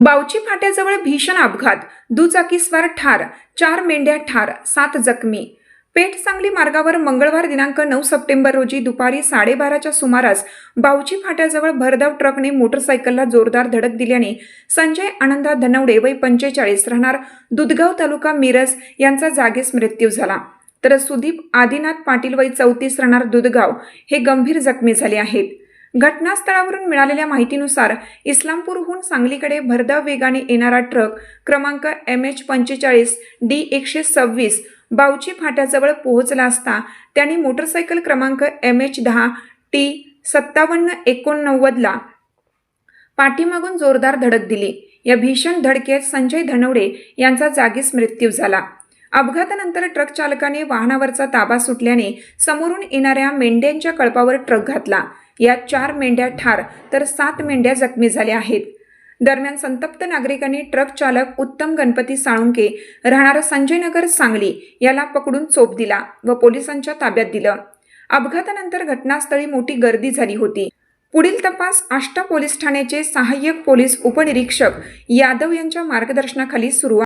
बावची फाट्याजवळ भीषण अपघात दुचाकीस्वार ठार चार मेंढ्या ठार सात जखमी. पेठ सांगली मार्गावर मंगळवार दिनांक नऊ सप्टेंबर रोजी दुपारी साडेबाराच्या सुमारास बावची फाट्याजवळ भरधाव ट्रकने मोटरसायकलला जोरदार धडक दिल्याने संजय आनंदा धनवडे वय पंचेचाळीस राहणार दुधगाव तालुका मिरज यांचा जागीच मृत्यू झाला. तर सुदीप आदिनाथ पाटील वय चौतीस राहणार दुधगाव हे गंभीर जखमी झाले आहेत. घटनास्थळावरून मिळालेल्या माहितीनुसार इस्लामपूरहून सांगलीकडे भरधाव वेगाने येणारा ट्रक क्रमांक एम एच पंचेचाळीस डी एकशे सव्वीस बावची फाट्याजवळ पोहोचला असता त्याने मोटरसायकल क्रमांक एम एच दहा टी सत्तावन्न एकोणनव्वदला पाठीमागून जोरदार धडक दिली. या भीषण धडकेत संजय धनवडे यांचा जागीच मृत्यू झाला. अपघातानंतर ट्रक चालकाने वाहनावरचा ताबा सुटल्याने समोरून येणाऱ्या मेंढ्यांच्या कळपावर ट्रक घातला. यात चार मेंढ्या ठार तर सात मेंढ्या जखमी झाल्या आहेत. दरम्यान संतप्त नागरिकांनी ट्रक चालक उत्तम गणपती साळुंके राहणारा संजयनगर सांगली याला पकडून चोप दिला व पोलिसांच्या ताब्यात दिलं. अपघातानंतर घटनास्थळी मोठी गर्दी झाली होती. पुढील तपास आष्टा पोलीस ठाण्याचे सहाय्यक पोलीस उपनिरीक्षक यादव यांच्या मार्गदर्शनाखाली सुरू